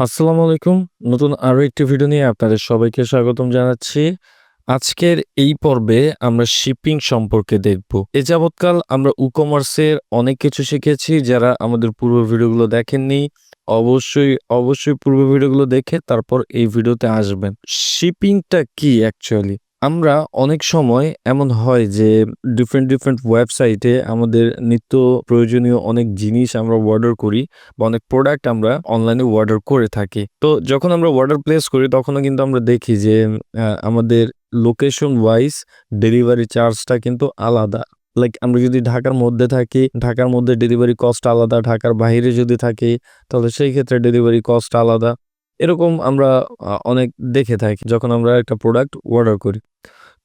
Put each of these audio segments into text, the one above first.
আসসালামু আলাইকুম। নতুন আরও একটি ভিডিও নিয়ে আপনাদের সবাইকে স্বাগতম জানাচ্ছি। আজকের এই পর্বে আমরা শিপিং সম্পর্কে দেখব। এ যাবৎকাল আমরা ই-কমার্সের অনেক কিছু শিখেছি। যারা আমাদের পূর্ব ভিডিওগুলো দেখেননি, অবশ্যই, অবশ্যই পূর্ব ভিডিওগুলো দেখে তারপর এই ভিডিওতে আসবেন। শিপিংটা কি অ্যাকচুয়ালি? আমরা অনেক সময় এমন হয় যে ডিফারেন্ট, ডিফারেন্ট ওয়েবসাইটে আমাদের নিত্য প্রয়োজনীয় অনেক জিনিস আমরা অর্ডার করি বা অনেক প্রোডাক্ট আমরা অনলাইনে অর্ডার করে থাকি। তো যখন আমরা অর্ডার প্লেস করি তখনও কিন্তু আমরা দেখি যে আমাদের লোকেশন ওয়াইজ ডেলিভারি চার্জটা কিন্তু আলাদা। লাইক আমরা যদি ঢাকার মধ্যে থাকি, ঢাকার মধ্যে ডেলিভারি কস্ট আলাদা। ঢাকার বাইরে যদি থাকি তাহলে সেই ক্ষেত্রে ডেলিভারি কস্ট আলাদা। এরকম আমরা অনেক দেখে থাকি যখন আমরা একটা প্রোডাক্ট অর্ডার করি।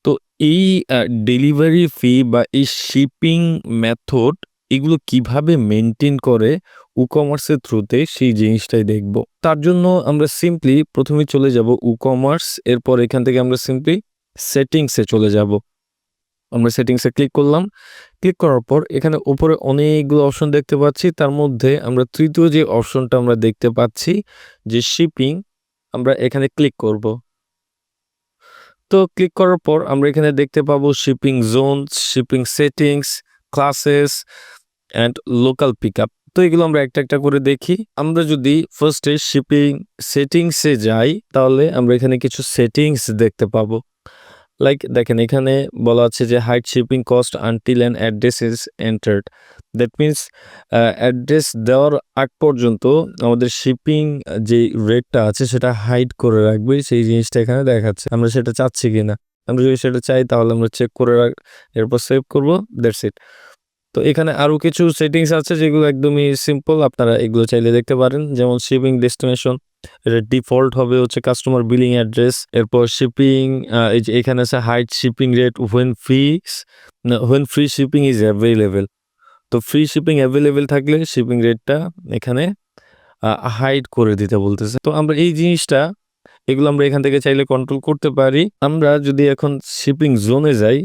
তো এই ডেলিভারি ফি বা এই শিপিং মেথড এগুলো কীভাবে মেনটেন করে ই-কমার্সের থ্রুতে সেই জিনিসটাই দেখব। তার জন্য আমরা সিম্পলি প্রথমে চলে যাব ই-কমার্স এরপর এখান থেকে আমরা সিম্পলি সেটিংসে চলে যাব। আমরা সেটিংসে ক্লিক করলাম। ক্লিক করার পর এখানে উপরে অনেকগুলো অপশন দেখতে পাচ্ছি। তার মধ্যে আমরা তৃতীয় যে অপশনটা আমরা দেখতে পাচ্ছি যে শিপিং আমরা এখানে ক্লিক করব। তো ক্লিক করার পর আমরা এখানে দেখতে পাবো shipping zones, shipping settings, classes and local pickup. তো এগুলো আমরা একটা, একটা করে দেখি। আমরা যদি ফার্স্টে শিপিং সেটিংসে যাই তাহলে আমরা এখানে কিছু সেটিংস দেখতে পাবো। লাইক দেখেন, এখানে বলা আছে যে hide shipping cost until an address is entered. That means address দেওয়ার আগ পর্যন্ত আমাদের শিপিং যে রেটটা আছে, সেটা হাইড করে রাখবে সেই জিনিসটা এখানে দেখাচ্ছে। আমরা সেটা চাচ্ছি কি না আমরা যদি সেটা চাই, তাহলে আমরা চেক করে রাখ, এরপর সেভ করব দ্যাটস ইট। তো এখানে আরও কিছু সেটিংস আছে যেগুলো একদমই সিম্পল। আপনারা এগুলো চাইলে দেখতে পারেন। যেমন শিপিং ডেস্টিনেশন ডিফল্ট হবে হচ্ছে কাস্টমার বিলিং অ্যাড্রেস। এরপর শিপিং এই যে এখানে আছে হাইট শিপিং রেট হোয়েন না when free shipping is available. তো ফ্রি শিপিং অ্যাভেলেবেল থাকলে শিপিং রেটটা এখানে হাইড করে দিতে বলতেছে। তো আমরা এই জিনিসটা, এগুলো আমরা এখান থেকে চাইলে কন্ট্রোল করতে পারি। আমরা যদি এখন শিপিং জোনে যাই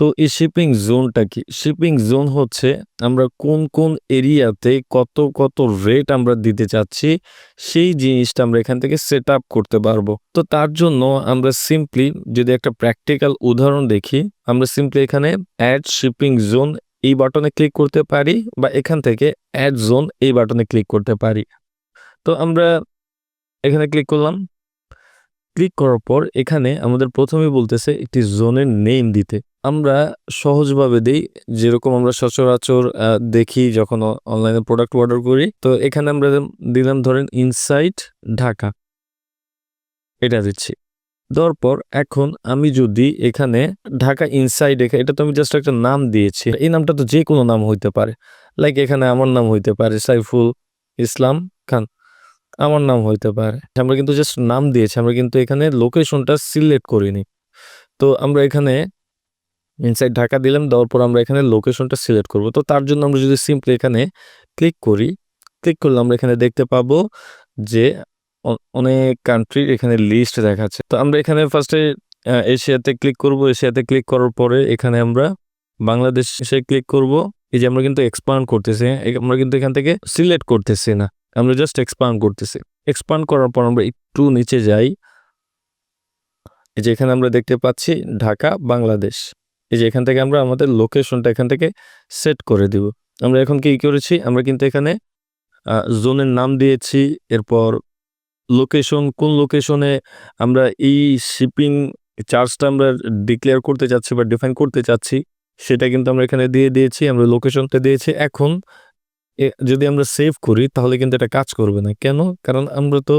তো এই শিপিং জোনটা কি? শিপিং জোন হচ্ছে আমরা কোন, কোন এরিয়াতে কত, কত রেট আমরা দিতে চাচ্ছি সেই জিনিসটা আমরা এখান থেকে সেট আপ করতে পারব। তো তার জন্য আমরা সিম্পলি যদি একটা প্র্যাকটিক্যাল উদাহরণ দেখি, আমরা সিম্পলি এখানে অ্যাড শিপিং জোন এই বাটনে ক্লিক করতে পারি বা এখান থেকে অ্যাড জোন এই বাটনে ক্লিক করতে পারি। তো আমরা এখানে ক্লিক করলাম। ক্লিক করার পর এখানে আমাদের ১ম এই বলতেছে একটি জোনের নেম দিতে। আমরা সহজভাবে দেই, যেরকম আমরা সচরাচর দেখি যখন অনলাইনে প্রোডাক্ট অর্ডার করি। তো এখানে আমরা দিলাম ধরেন ইনসাইড ঢাকা। এটা দিচ্ছি। দেওয়ার পর এখন আমি যদি এখানে ঢাকা ইনসাইড এখানে এটা তো আমি জাস্ট একটা নাম দিয়েছি। এই নামটা তো যে কোনো নাম হইতে পারে। লাইক এখানে আমার নাম হইতে পারে সাইফুল ইসলাম খান। আমার নাম হইতে পারে। আমরা কিন্তু জাস্ট নাম দিয়েছি। আমরা কিন্তু এখানে লোকেশনটা সিলেক্ট করিনি। তো আমরা এখানে ইনসাইড ঢাকা দিলাম। দেওয়ার পর আমরা এখানে লোকেশনটা সিলেক্ট করব। তো তার জন্য আমরা যদি সিম্পলি এখানে ক্লিক করি, ক্লিক করলে আমরা এখানে দেখতে পাবো যে অনেক কান্ট্রির এখানে লিস্ট দেখাচ্ছে। তো আমরা এখানে ফার্স্টে এশিয়াতে ক্লিক করব। এশিয়াতে ক্লিক করার পরে এখানে আমরা বাংলাদেশে ক্লিক করব। এই যে আমরা কিন্তু এক্সপান্ড করতেছি। আমরা কিন্তু এখান থেকে সিলেক্ট করতেছি না। আমরা জাস্ট এক্সপান্ড করতেছি। এক্সপান্ড করার পর আমরা একটু নিচে যাই। এই যে এখানে আমরা দেখতে পাচ্ছি ঢাকা, বাংলাদেশ। এই যে এখান থেকে আমরা আমাদের লোকেশনটা এখান থেকে সেট করে দিব। আমরা এখন কি করেছি? আমরা কিন্তু এখানে জোনের নাম দিয়েছি। এরপর লোকেশন কোন লোকেশনে আমরা এই শিপিং চার্জটা আমরা ডিক্লেয়ার করতে চাচ্ছি বা ডিফাইন করতে চাচ্ছি, সেটা কিন্তু আমরা এখানে দিয়ে দিয়েছি। আমরা লোকেশনটা দিয়েছি। এখন যদি আমরা সেভ করি তাহলে কিন্তু এটা কাজ করবে না। কেন? কারণ আমরা তো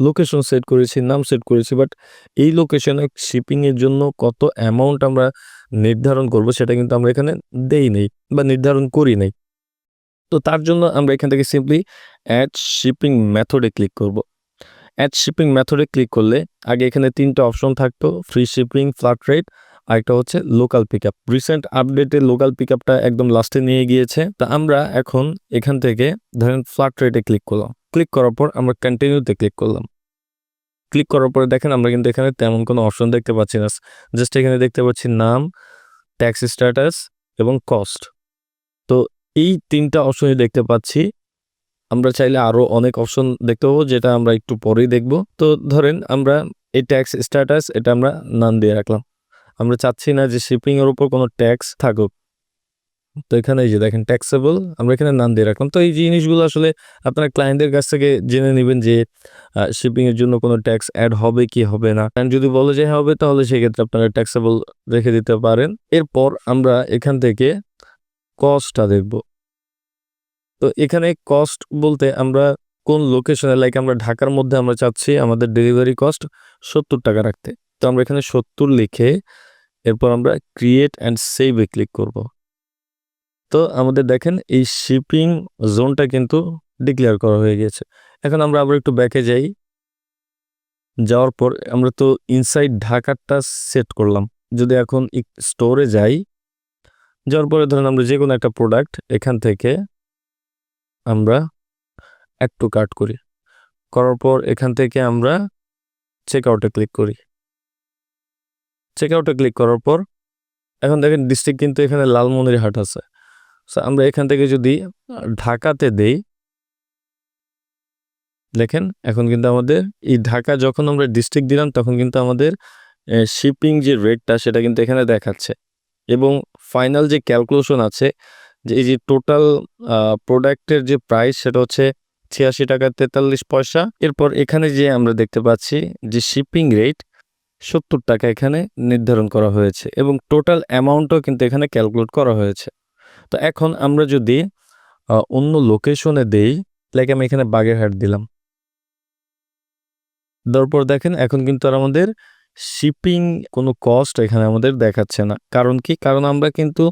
লোকেশন সেট করেছি, নাম সেট করেছি। বাট এই লোকেশনে শিপিংয়ের জন্য কত অ্যামাউন্ট আমরা নির্ধারণ করব সেটা কিন্তু আমরা এখানে দেই নাই বা নির্ধারণ করি নাই। তো তার জন্য আমরা এখান থেকে simply add shipping method click করব। এড শিপিং মেথড ক্লিক করলে আগে এখানে ৩ টা অপশন থাকতো। ফ্রি শিপিং, ফ্ল্যাট রেট আরেকটা হচ্ছে লোকাল পিকআপ। রিসেন্ট আপডেটে লোকাল পিকআপটা একদম লাস্টে নিয়ে গিয়েছে। তা আমরা এখন এখান থেকে ধরেন ফ্ল্যাট রেটে ক্লিক করলাম। ক্লিক করার পর আমরা কন্টিনিউতে ক্লিক করলাম। ক্লিক করার পরে দেখেন আমরা কিন্তু এখানে তেমন কোনো অপশন দেখতে পাচ্ছি না। জাস্ট এখানে দেখতে পাচ্ছি নাম, ট্যাক্স স্ট্যাটাস এবং কস্ট। তো এই ৩ টা অপশনই দেখতে পাচ্ছি। আমরা চাইলে আরও অনেক অপশন দেখতে পাবো যেটা আমরা একটু পরেই দেখব তো ধরেন আমরা এই ট্যাক্স স্ট্যাটাস এটা আমরা নাম দিয়ে রাখলাম আমরা চাচ্ছি না যে শিপিং এর উপর কোনো ট্যাক্স থাকুক। তো এখানে এই যে দেখেন ট্যাক্সেবল আমরা এখানে নাম দিয়ে রাখলাম। তো এই জিনিসগুলো আসলে আপনারা ক্লায়েন্টদের কাছ থেকে জেনে নেবেন যে শিপিং এর জন্য কোনো ট্যাক্স অ্যাড হবে কি হবে না। And যদি বলে যে হবে, তাহলে সেক্ষেত্রে আপনারা ট্যাক্সেবল রেখে দিতে পারেন। এরপর আমরা এখান থেকে কস্টটা দেখব। তো এখানে কস্ট বলতে আমরা কোন লোকেশনে লাইক আমরা ঢাকার মধ্যে আমরা চাচ্ছি আমাদের ডেলিভারি কস্ট সত্তর টাকা রাখতে। তো আমরা এখানে সত্তর লিখে এরপর আমরা ক্রিয়েট অ্যান্ড সেভে ক্লিক করব। তো আমাদের দেখেন এই শিপিং জোনটা কিন্তু ডিক্লেয়ার করা হয়ে গেছে এখন আমরা আবার একটু ব্যাকে যাই। যাওয়ার পর আমরা তো ইনসাইড ঢাকারটা সেট করলাম। যদি এখন স্টোরে যাই, যাওয়ার পরে ধরেন আমরা যে কোনো একটা প্রোডাক্ট এখান থেকে আমরা একটু কাট করি। করার পর এখান থেকে আমরা চেক আউটে ক্লিক করি। চেক আউটে ক্লিক করার পর, এখন দেখেন ডিস্ট্রিক্ট কিন্তু এখানে লালমনিরহাট আছে। সো আমরা এখান থেকে যদি ঢাকাতে দেই, দেখেন এখন কিন্তু আমাদের, এই ঢাকা যখন আমরা ডিস্ট্রিক্ট দিলাম, তখন কিন্তু আমাদের শিপিং যে রেটটা সেটা কিন্তু এখানে দেখাচ্ছে। এবং ফাইনাল যে ক্যালকুলেশন আছে, যে এই যে টোটাল প্রোডাক্টের যে প্রাইস সেটা হচ্ছে ছিয়াশি টাকা তেতাল্লিশ পয়সা। এরপর এখানে যে আমরা দেখতে পাচ্ছি, যে শিপিং রেট সত্তর টাকা এখানে নির্ধারণ করা হয়েছে এবং টোটাল অ্যামাউন্টও কিন্তু এখানে ক্যালকুলেট করা হয়েছে। তো এখন আমরা যদি অন্য লোকেশনে দেই লাইক আমি এখানে বাগেরহাট দিলাম। তারপর পর দেখেন এখন কিন্তু আর আমাদের শিপিং কোনো কস্ট এখানে আমাদের দেখাচ্ছে না। কারণ কি? কারণ আমরা কিন্তু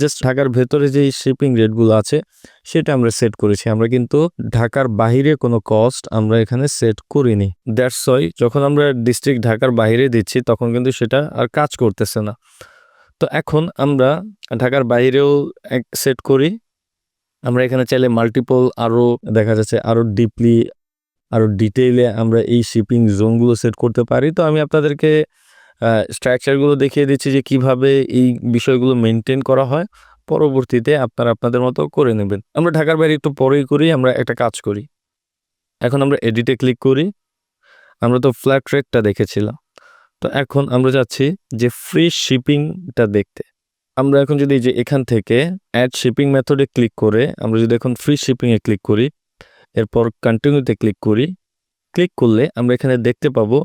জাস্ট ঢাকার ভেতরে যে শিপিং রেটগুলো আছে, সেটা আমরা সেট করেছি। আমরা কিন্তু ঢাকার বাইরে কোনো কস্ট আমরা এখানে সেট করিনি। দ্যাটস ওয়াই যখন আমরা ডিস্ট্রিক্ট ঢাকার বাইরে দিচ্ছি, তখন কিন্তু সেটা আর কাজ করতেছে না। তো এখন আমরা ঢাকার বাইরেও সেট করি। আমরা এখানে চাইলে মাল্টিপল আরও দেখা যাচ্ছে আরও ডিপলি আরও ডিটেইলে আমরা এই শিপিং জোনগুলো সেট করতে পারি। তো আমি আপনাদেরকে স্ট্রাকচারগুলো দেখিয়ে দিচ্ছি যে কীভাবে এই বিষয়গুলো মেনটেন করা হয়। পরবর্তীতে আপনারা আপনাদের মতো করে নেবেন। আমরা ঢাকার বাইরে একটু পরেই করি, আমরা একটা কাজ করি। এখন আমরা এডিটে ক্লিক করি। আমরা তো ফ্ল্যাট রেটটা দেখেছিলাম। তো এখন আমরা যাচ্ছি যে ফ্রি শিপিংটা দেখতে। আমরা এখন যদি যে এখান থেকে অ্যাড শিপিং মেথডে ক্লিক করে, আমরা যদি এখন ফ্রি শিপিংয়ে ক্লিক করি, এরপর কন্টিনিউতে ক্লিক করি ক্লিক করলে আমরা এখানে দেখতে পাবো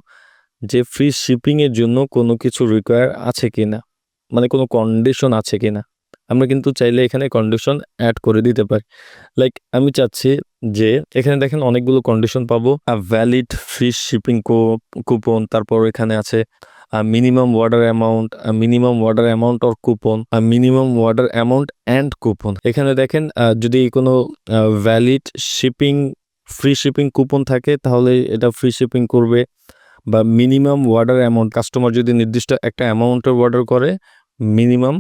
যে ফ্রি শিপিংয়ের জন্য কোনো কিছু রিকোয়ার আছে কি না? মানে কোনো কন্ডিশন আছে কি না? আমরা কিন্তু চাইলে এখানে কন্ডিশন অ্যাড করে দিতে পারি। লাইক আমি চাচ্ছি যে এখানে দেখেন অনেকগুলো কন্ডিশন পাবো। ভ্যালিড ফ্রি শিপিং কুপন তারপর এখানে আছে minimum order amount minimum order amount or coupon minimum order amount and coupon এখানে দেখেন যদি কোনো valid shipping free shipping coupon থাকে, তাহলে এটা ফ্রি শিপিং করবে। বা মিনিমাম ওয়ার্ডার অ্যামাউন্ট, কাস্টমার যদি নির্দিষ্ট একটা অ্যামাউন্টের অর্ডার করে, মিনিমাম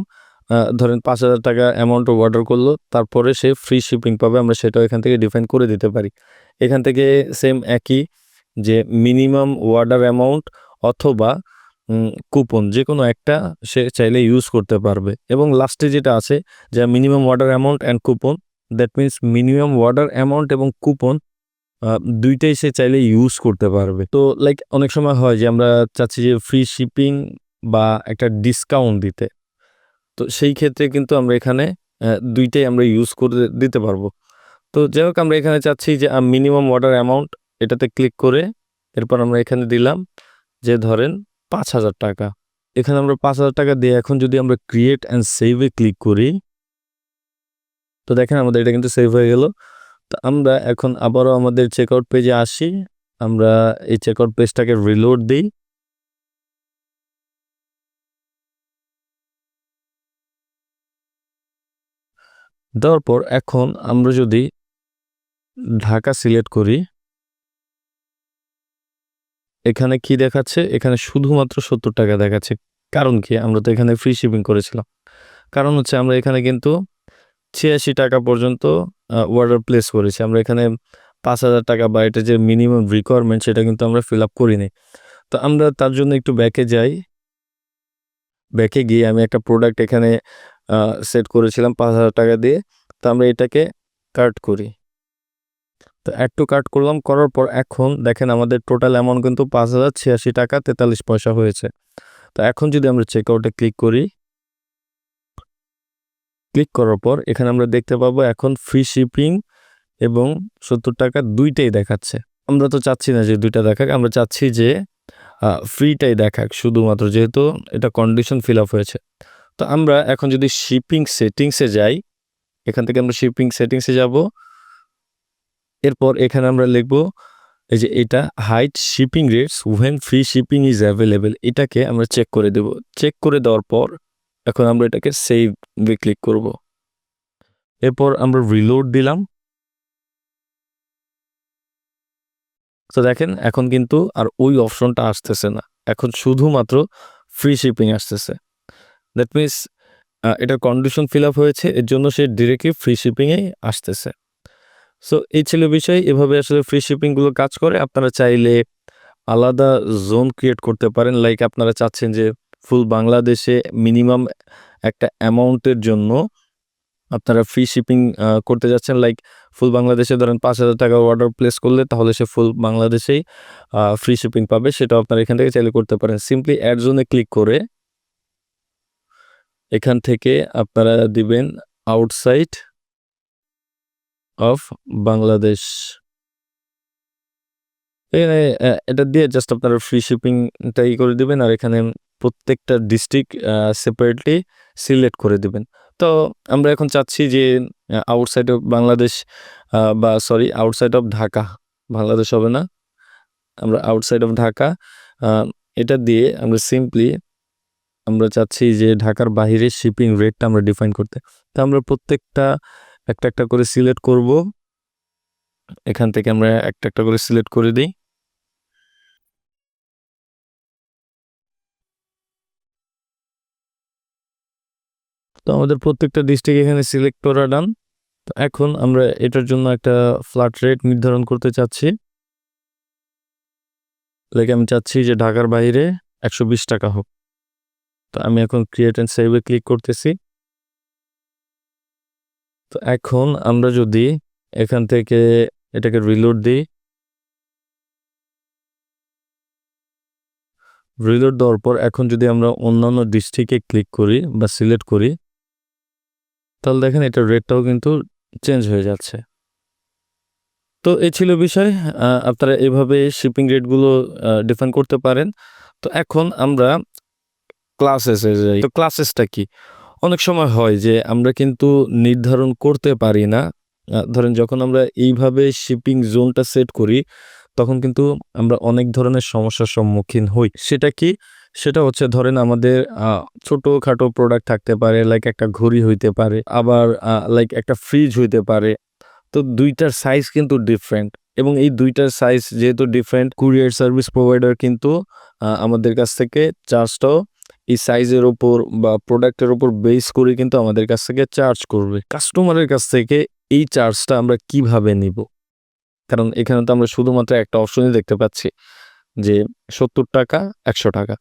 ধরেন পাঁচ হাজার টাকা অ্যামাউন্টের অর্ডার করল, তারপরে সে ফ্রি শিপিং পাবে, আমরা সেটাও এখান থেকে ডিফাইন করে দিতে পারি। এখান থেকে সেম একই যে মিনিমাম ওয়ার্ডার অ্যামাউন্ট অথবা কুপন যে কোনো একটা সে চাইলে ইউজ করতে পারবে। এবং লাস্টে যেটা আছে, যে minimum order amount and coupon that means minimum order amount এবং কুপন দুইটাই সে চাইলে ইউজ করতে পারবে। তো লাইক অনেক সময় হয় যে আমরা চাচ্ছি যে ফ্রি শিপিং বা একটা ডিসকাউন্ট দিতে। তো সেই ক্ষেত্রে কিন্তু আমরা এখানে দুইটাই আমরা ইউজ করে দিতে পারব। তো যাই হোক, আমরা এখানে চাচ্ছি যে মিনিমাম অর্ডার অ্যামাউন্ট এটাতে ক্লিক করে এরপর আমরা এখানে দিলাম যে, ধরেন পাঁচ হাজার টাকা। এখানে আমরা পাঁচ হাজার টাকা দিয়ে এখন যদি আমরা ক্রিয়েট অ্যান্ড সেভে ক্লিক করি, তো দেখেন আমাদের এটা কিন্তু সেভ হয়ে গেল। আমরা এখন আবারও আমাদের চেকআউট পেজে আসি। আমরা এই চেকআউট পেজটাকে রিলোড দিই। দেওয়ার পর এখন আমরা যদি ঢাকা সিলেক্ট করি, এখানে কি দেখাচ্ছে? এখানে শুধুমাত্র সত্তর টাকা দেখাচ্ছে। কারণ কি? আমরা তো এখানে ফ্রি শিপিং করেছিলাম। কারণ হচ্ছে আমরা এখানে কিন্তু ছিয়াশি টাকা পর্যন্ত অর্ডার প্লেস করেছি। আমরা এখানে পাঁচ হাজার টাকা বা এটা যে মিনিমাম রিকোয়ারমেন্ট সেটা কিন্তু আমরা ফিল আপ করিনি। তো আমরা তার জন্য একটু ব্যাকে যাই। ব্যাকে গিয়ে আমি একটা প্রোডাক্ট এখানে সেট করেছিলাম পাঁচ হাজার টাকা দিয়ে। তো আমরা এটাকে কাট করি। তো অ্যাড টু কার্ট করলাম, করার পর এখন দেখেন আমাদের টোটাল অ্যামাউন্ট কিন্তু পাঁচ হাজার ছিয়াশি টাকা তেতাল্লিশ পয়সা হয়েছে। তো এখন যদি আমরা চেক আউটে ক্লিক করি ক্লিক করার পর এখানে আমরা দেখতে পাবো এখন ফ্রি শিপিং এবং সত্তর টাকা দুইটাই দেখাচ্ছে। আমরা তো চাচ্ছি না যে দুইটা দেখাক, আমরা চাচ্ছি যে ফ্রিটাই দেখাক, শুধুমাত্র যেহেতু এটা কন্ডিশন ফিল আপ হয়েছে। তো আমরা এখন যদি শিপিং সেটিংসে যাই, এখান থেকে আমরা শিপিং সেটিংসে যাব। এরপর এখানে আমরা লিখব, এই যে এটা hide shipping rates when free shipping is available এটাকে আমরা চেক করে দেব। চেক করে দেওয়ার পর এখন আমরা এটাকে সেভ ক্লিক করব। এরপর আমরা রিলোড দিলাম। তো দেখেন, এখন কিন্তু আর ওই অপশনটা আসতেছে না। এখন শুধুমাত্র ফ্রি শিপিং আসতেছে। দ্যাট মিনস এটার কন্ডিশন ফিল আপ হয়েছে, এর জন্য সে ডিরেক্টলি ফ্রি শিপিংয়েই আসতেছে। সো এই ছিল বিষয়। এভাবে আসলে ফ্রি শিপিংগুলো কাজ করে। আপনারা চাইলে আলাদা জোন ক্রিয়েট করতে পারেন। লাইক আপনারা চাচ্ছেন যে ফুল বাংলাদেশে মিনিমাম একটা অ্যামাউন্টের জন্য আপনারা ফ্রি শিপিং করতে যাচ্ছেন। লাইক ফুল বাংলাদেশে ধরেন পাঁচ হাজার টাকা অর্ডার প্লেস করলে তাহলে সে ফুল বাংলাদেশেই ফ্রি শিপিং পাবে। সেটা আপনারা এখান থেকে চাইলে করতে পারেন। সিম্পলি অ্যাড জোনে ক্লিক করে এখান থেকে আপনারা দিবেন আউটসাইড অফ বাংলাদেশ এখানে এটা দিয়ে জাস্ট আপনারা ফ্রি শিপিংটাই করে দিবেন। আর এখানে প্রত্যেকটা ডিস্ট্রিক্ট সেপারেটলি সিলেক্ট করে দিবেন। তো আমরা এখন চাচ্ছি যে আউটসাইড অফ বাংলাদেশ বা sorry outside of Dhaka, Bangladesh হবে না। আমরা আউটসাইড অফ ঢাকা এটা দিয়ে আমরা সিম্পলি আমরা চাচ্ছি যে ঢাকার বাইরে শিপিং রেটটা আমরা ডিফাইন করতে। তো আমরা প্রত্যেকটা একটা একটা করে সিলেক্ট করব। এখান থেকে আমরা একটা একটা করে সিলেক্ট করে দিই। তো আমাদের প্রত্যেকটা ডিস্ট্রিক্ট এখানে সিলেক্ট করা ডান তো এখন আমরা এটার জন্য একটা ফ্ল্যাট রেট নির্ধারণ করতে চাচ্ছি। লাইক আমি চাচ্ছি যে ঢাকার বাইরে একশো বিশ টাকা হোক। তো আমি এখন ক্রিয়েট অ্যান্ড সেভে ক্লিক করতেছি। তো এখন আমরা যদি এখান থেকে এটাকে রিলোড দিই। রিলোড দেওয়ার পর এখন যদি আমরা অন্যান্য ডিস্ট্রিক্টে ক্লিক করি বা সিলেক্ট করি তাহলে দেখেন এটার রেটটাও কিন্তু চেঞ্জ হয়ে যাচ্ছে। তো এ ছিল বিষয় আপনারা এভাবে শিপিং রেটগুলো ডিফাইন করতে পারেন। তো এখন আমরা ক্লাসেসে যাই। তো ক্লাসেসটা কি? অনেক সময় হয় যে আমরা কিন্তু নির্ধারণ করতে পারি না। ধরেন যখন আমরা এইভাবে শিপিং জোনটা সেট করি, তখন কিন্তু আমরা অনেক ধরনের সমস্যার সম্মুখীন হই। সেটা কি? সেটা হচ্ছে ধরেন আমাদের ছোটখাটো প্রোডাক্ট থাকতে পারে লাইক একটা ঘড়ি হইতে পারে, আবার লাইক একটা ফ্রিজ হইতে পারে। তো দুইটার সাইজ কিন্তু ডিফারেন্ট এবং এই দুইটার সাইজ যেহেতু ডিফারেন্ট কুরিয়ার সার্ভিস প্রোভাইডার কিন্তু আমাদের কাছ থেকে চার্জটাও এই সাইজের ওপর বা প্রোডাক্টের ওপর বেস করে কিন্তু আমাদের কাছ থেকে চার্জ করবে। কাস্টমারের কাছ থেকে এই চার্জটা আমরা কীভাবে নিব? কারণ এখানে তো আমরা শুধুমাত্র একটা অপশনই দেখতে পাচ্ছি যে সত্তর টাকা, একশো টাকা।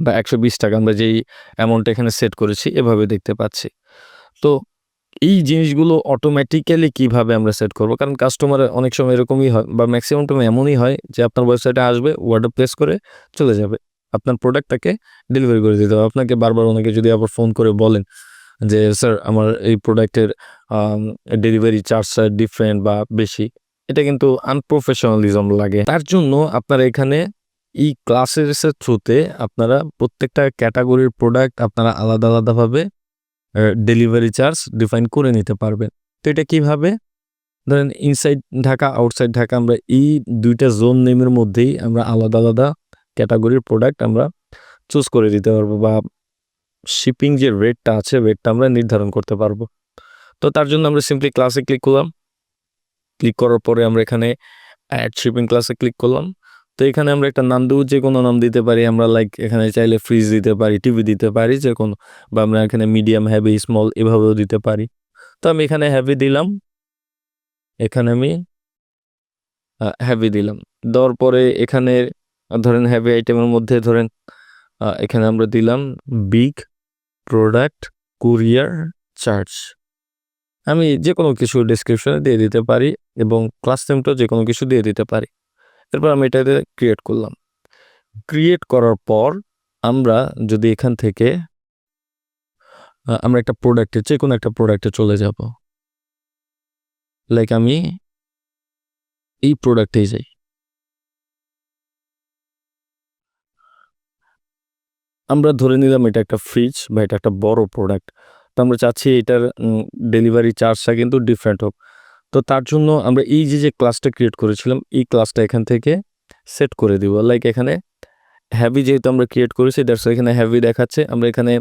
বা একশো বিশ টাকা আমরা যেই অ্যামাউন্ট এখানে সেট করেছি, এভাবে দেখতে পাচ্ছি। তো এই জিনিসগুলো অটোমেটিক্যালি কীভাবে আমরা সেট করব? কারণ কাস্টমার অনেক সময় এরকমই হয় বা ম্যাক্সিমাম টাইম এমনই হয় যে আপনার ওয়েবসাইটে আসবে ওয়ার্ডার প্লেস করে চলে যাবে। আপনার প্রোডাক্টটাকে ডেলিভারি করে দিতে হবে। আপনাকে বারবার ওনাকে যদি আবার ফোন করে বলেন যে স্যার আমার এই প্রোডাক্টের ডেলিভারি চার্জটা ডিফারেন্ট বা বেশি। এটা কিন্তু আনপ্রফেশনালিজম লাগে। তার জন্য আপনার এখানে এই ক্লাসেসের থ্রুতে আপনারা প্রত্যেকটা ক্যাটাগরির প্রোডাক্ট আপনারা আলাদা আলাদাভাবে ডেলিভারি চার্জ ডিফাইন করে নিতে পারবেন। তো এটা কীভাবে? ধরেন ইনসাইড ঢাকা, আউটসাইড ঢাকা আমরা এই দুইটা জোন নেমের মধ্যেই আমরা আলাদা আলাদা ক্যাটাগরির প্রোডাক্ট আমরা চুজ করে দিতে পারব বা শিপিং যে রেটটা আছে, রেটটা আমরা নির্ধারণ করতে পারব। তো তার জন্য আমরা সিম্পলি ক্লাসে ক্লিক করলাম। ক্লিক করার পরে আমরা এখানে অ্যাড শিপিং ক্লাসে ক্লিক করলাম। তো এখানে আমরা একটা নাম দেবো যে কোনো নাম দিতে পারি। আমরা লাইক এখানে চাইলে ফ্রিজ দিতে পারি টিভি দিতে পারি যে কোনো বা আমরা এখানে মিডিয়াম হ্যাভি স্মল এভাবেও দিতে পারি। তো আমি এখানে হ্যাভি দিলাম। এখানে আমি হ্যাভি দিলাম। দেওয়ার পরে এখানে, ধরেন হ্যাভি আইটেমের মধ্যে ধরেন এখানে আমরা দিলাম বিগ প্রোডাক্ট কুরিয়ার চার্জ আমি যে কোনো কিছু ডেসক্রিপশনে দিয়ে দিতে পারি এবং ক্লাস নেমটাও যে কোনো কিছু দিয়ে দিতে পারি। এরপর আমি এটাতে ক্রিয়েট করলাম। ক্রিয়েট করার পর আমরা যদি এখান থেকে আমরা একটা প্রোডাক্টে যে কোনো একটা প্রোডাক্টে চলে যাব। লাইক আমি এই প্রোডাক্টেই যাই। আমরা ধরে নিলাম এটা একটা ফ্রিজ বা এটা একটা বড় প্রোডাক্ট তো আমরা চাচ্ছি এটার ডেলিভারি চার্জটা কিন্তু ডিফারেন্ট হোক। তো তার জন্য আমরা এই যে যে ক্লাসটা ক্রিয়েট করেছিলাম, এই ক্লাসটা এখান থেকে সেট করে দিব। লাইক এখানে হ্যাভি যেহেতু আমরা ক্রিয়েট করেছি দ্যাটস এখানে হ্যাভি দেখাচ্ছে। আমরা এখানে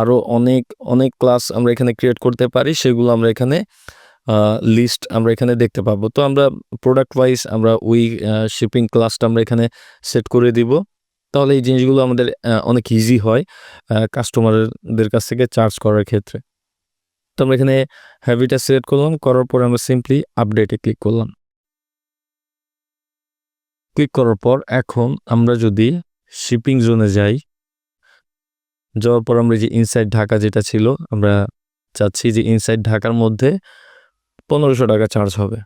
আরও অনেক অনেক ক্লাস আমরা এখানে ক্রিয়েট করতে পারি, সেগুলো আমরা এখানে লিস্ট আমরা এখানে দেখতে পাবো। তো আমরা প্রোডাক্ট ওয়াইজ আমরা ওই শিপিং ক্লাসটা আমরা এখানে সেট করে দিব। তাহলে এই জিনিসগুলো আমাদের অনেক ইজি হয় কাস্টমারদের কাছ থেকে চার্জ করার ক্ষেত্রে। তো আমরা এখানে হ্যাভিটা সিলেক্ট করলাম, করার পর আমরা সিম্পলি আপডেটে ক্লিক করলাম। ক্লিক করার পর এখন আমরা যদি শিপিং জোনে যাই, যাওয়ার পর আমরা যে ইনসাইড ঢাকা যেটা ছিল, আমরা চাচ্ছি যে ইনসাইড ঢাকার মধ্যে পনেরোশো টাকা চার্জ হবে।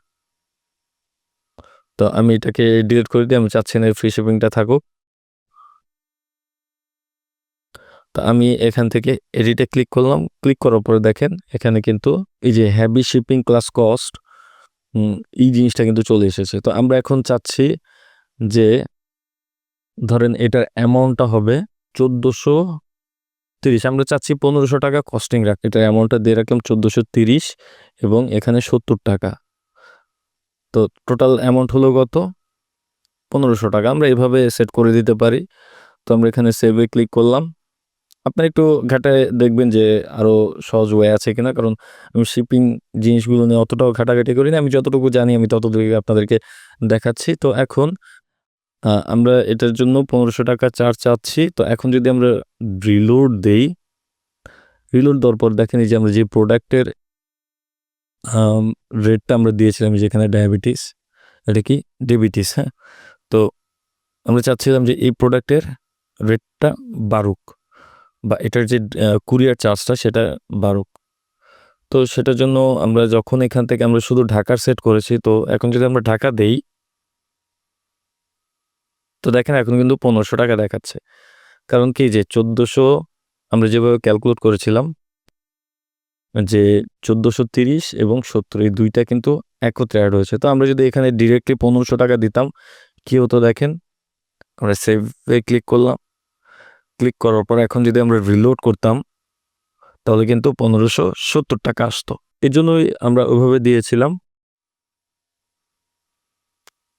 তো আমি এটাকে ডিলিট করে দিই, আমি চাচ্ছি না ফ্রি শিপিংটা থাকুক। তো আমি এখান থেকে এডিটে ক্লিক করলাম। ক্লিক করার পরে দেখেন, এখানে কিন্তু এই যে হ্যাভি শিপিং ক্লাস কস্ট এই জিনিসটা কিন্তু চলে এসেছে। তো আমরা এখন চাচ্ছি যে ধরেন এটার অ্যামাউন্টটা হবে চোদ্দোশো তিরিশ। আমরা চাচ্ছি পনেরোশো টাকা কস্টিং রাখ, এটার অ্যামাউন্টটা দিয়ে রাখলাম চোদ্দোশো তিরিশ এবং এখানে সত্তর টাকা। তো টোটাল অ্যামাউন্ট হলো কত? পনেরোশো টাকা। আমরা এভাবে সেট করে দিতে পারি। তো আমরা এখানে সেভে ক্লিক করলাম। আপনার একটু ঘাটায় দেখবেন যে আরও সহজ ওয়ে আছে কিনা। কারণ আমি শিপিং জিনিসগুলো নিয়ে অতটাও ঘাটাঘাটি করি না। আমি যতটুকু জানি আমি ততটুকু আপনাদেরকে দেখাচ্ছি। তো এখন আমরা এটার জন্য পনেরোশো টাকা চার্জ চাচ্ছি। তো এখন যদি আমরা রিলোড দেই রিলোড দেওয়ার পর দেখেন যে আমরা যে প্রোডাক্টের রেটটা আমরা দিয়েছিলাম যেখানে ডায়াবেটিস এটা কি? ডেবিটিস হ্যাঁ? তো আমরা চাচ্ছিলাম যে এই প্রোডাক্টের রেটটা বাড়ুক। বা এটার যে কুরিয়ার চার্জটা সেটা বাড়ুক। তো সেটার জন্য আমরা যখন এখান থেকে আমরা শুধু ঢাকার সেট করেছি, তো এখন যদি আমরা ঢাকা দেই, তো দেখেন এখন কিন্তু পনেরোশো টাকা দেখাচ্ছে। কারণ কি যে, চোদ্দোশো আমরা যেভাবে ক্যালকুলেট করেছিলাম, যে চোদ্দোশো তিরিশ এবং সত্তর, এই দুইটা কিন্তু একত্রে অ্যাড হয়েছে। তো আমরা যদি এখানে ডিরেক্টলি পনেরোশো টাকা দিতাম, কি হতো দেখেন? আমরা সেভে ক্লিক করলাম। ক্লিক করার পর এখন যদি আমরা রিলোড করতাম, তাহলে কিন্তু পনেরোশো সত্তর টাকা আসতো। এই জন্যই আমরা ওইভাবে দিয়েছিলাম।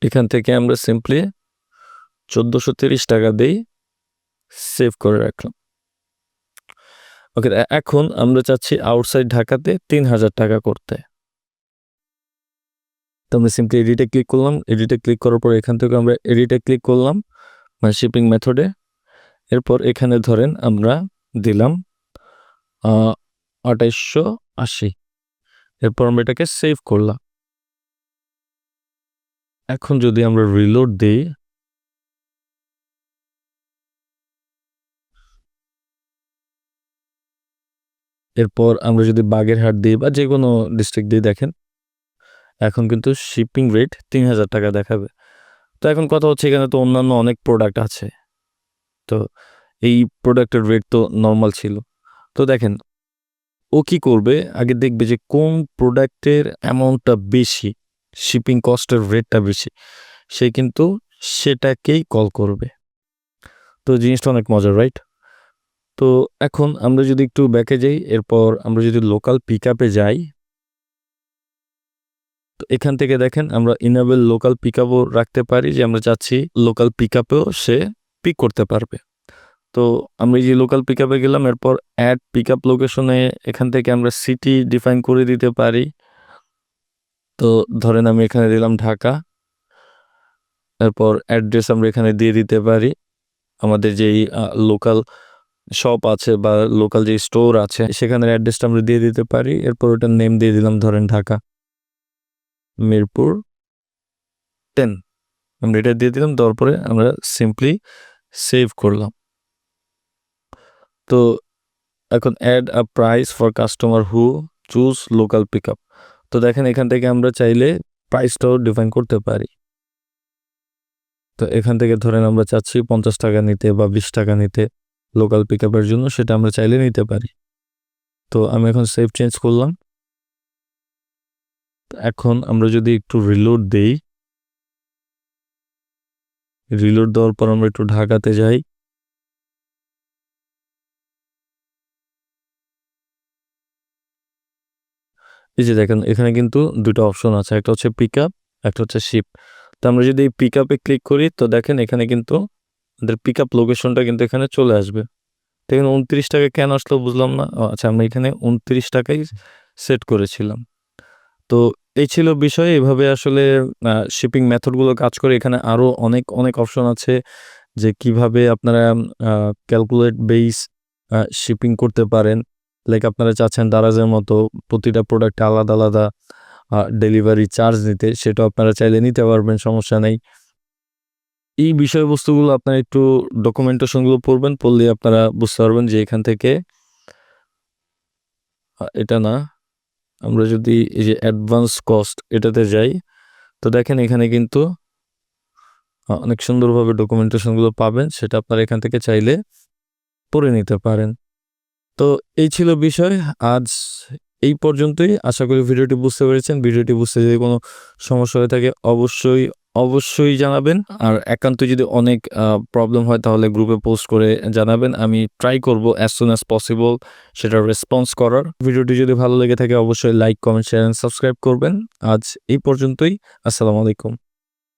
এখান থেকে আমরা সিম্পলি চোদ্দোশো তিরিশ টাকা দিই সেভ করে রাখলাম। ওকে এখন আমরা চাচ্ছি আউটসাইড ঢাকাতে তিন হাজার টাকা করতে। তো আমরা সিম্পলি এডিটে ক্লিক করলাম। এডিটে ক্লিক করার পর এখান থেকে আমরা এডিটে ক্লিক করলাম। মানে শিপিং মেথডে এরপর এখানে ধরেন আমরা দিলাম আঠাইশশো আশি। এরপর আমরা এটাকে সেভ করলাম। এখন যদি আমরা রিলোড দিই, এরপর আমরা যদি বাগেরহাট দিই বা যে কোনো ডিস্ট্রিক্ট দিয়ে দেখেন, এখন কিন্তু শিপিং রেট তিন হাজার টাকা দেখাবে। তো এখন কথা হচ্ছে এখানে তো অন্যান্য অনেক প্রোডাক্ট আছে। তো এই প্রোডাক্টের রেট তো নর্মাল ছিল। তো দেখেন, ও কি করবে? আগে দেখবে যে কোন প্রোডাক্টের অ্যামাউন্টটা বেশি শিপিং কস্টের রেটটা বেশি, সে কিন্তু সেটাকেই কল করবে। তো জিনিসটা অনেক মজার রাইট তো এখন আমরা যদি একটু ব্যাকে যাই, এরপর আমরা যদি লোকাল পিক আপে যাই, তো এখান থেকে দেখেন আমরা ইনাবেল লোকাল পিক রাখতে পারি যে আমরা চাচ্ছি লোকাল পিক আপেও সে পিক করতে পারবে। তো এই যে লোকাল পিক আপে গেলাম, এরপর অ্যাড পিক আপ লোকেশনে এখান থেকে আমরা সিটি ডিফাইন করে দিতে পারি। তো ধরেন আমি এখানে দিলাম ঢাকা। এরপর অ্যাড্রেস আমরা এখানে দিয়ে দিতে পারি। আমাদের যেই লোকাল শপ আছে বা লোকাল যে স্টোর আছে, সেখানের অ্যাড্রেসটা আমরা দিয়ে দিতে পারি। এরপর ওটার নেম দিয়ে দিলাম, ধরেন ঢাকা। মিরপুর। টেন আমরা এটা দিয়ে দিলাম, তারপরে আমরা সিম্পলি সেভ করলাম। তো এখন add a price for customer who choose local pick তো দেখেন এখান থেকে আমরা চাইলে প্রাইসটাও ডিফাইন করতে পারি। তো এখান থেকে ধরেন আমরা চাচ্ছি পঞ্চাশ টাকা নিতে বা বিশ টাকা নিতে লোকাল পিক জন্য, সেটা আমরা চাইলে নিতে পারি। তো আমি এখন সেভ চেঞ্জ করলাম। এখন আমরা যদি একটু রিলোড দেই রিলোড দেওয়ার পর আমরা একটু ঢাকাতে যাই। এই যে দেখেন, এখানে কিন্তু দুটো অপশন আছে, একটা হচ্ছে পিক আপ একটা হচ্ছে শিপ তো আমরা যদি এই পিক আপে ক্লিক করি, তো দেখেন এখানে কিন্তু আমাদের পিক আপ লোকেশনটা কিন্তু এখানে চলে আসবে। তো এখানে উনত্রিশ টাকা কেন আসলো বুঝলাম না। আচ্ছা আমরা এখানে উনত্রিশ টাকাই সেট করেছিলাম। তো এই ছিল বিষয়। এভাবে আসলে শিপিং মেথডগুলো কাজ করে এখানে আরও অনেক অনেক অপশন আছে যে কীভাবে আপনারা ক্যালকুলেট বেস শিপিং করতে পারেন। লাইক আপনারা চাচ্ছেন দারাজের মতো প্রতিটা প্রোডাক্টে আলাদা আলাদা ডেলিভারি চার্জ নিতে, সেটা আপনারা চাইলে নিতে পারবেন, সমস্যা নেই। এই বিষয়বস্তুগুলো আপনারা একটু ডকুমেন্টেশনগুলো পড়বেন, পড়লে আপনারা বুঝতে পারবেন যে এখান থেকে এটা না। আমরা যদি এই যে অ্যাডভান্স কস্ট এটাতে যাই, তো দেখেন এখানে কিন্তু অনেক সুন্দরভাবে ডকুমেন্টেশনগুলো পাবেন, সেটা আপনারা এখান থেকে চাইলে পড়ে নিতে পারেন। তো এই ছিল বিষয়, আজ এই পর্যন্তই। আশা করি ভিডিওটি বুঝতে পেরেছেন। ভিডিওটি বুঝতে যদি কোনো সমস্যা হয়ে থাকে, অবশ্যই অবশ্যই জানাবেন। আর একান্ত যদি অনেক প্রবলেম হয় তাহলে গ্রুপে পোস্ট করে জানাবেন। আমি ট্রাই করব অ্যাজ সুন অ্যাজ পসিবল সেটা রেসপন্স করার। ভিডিওটি যদি ভালো লেগে থাকে অবশ্যই লাইক কমেন্ট শেয়ার সাবস্ক্রাইব করবেন। আজ এই পর্যন্তই। আসসালামু আলাইকুম।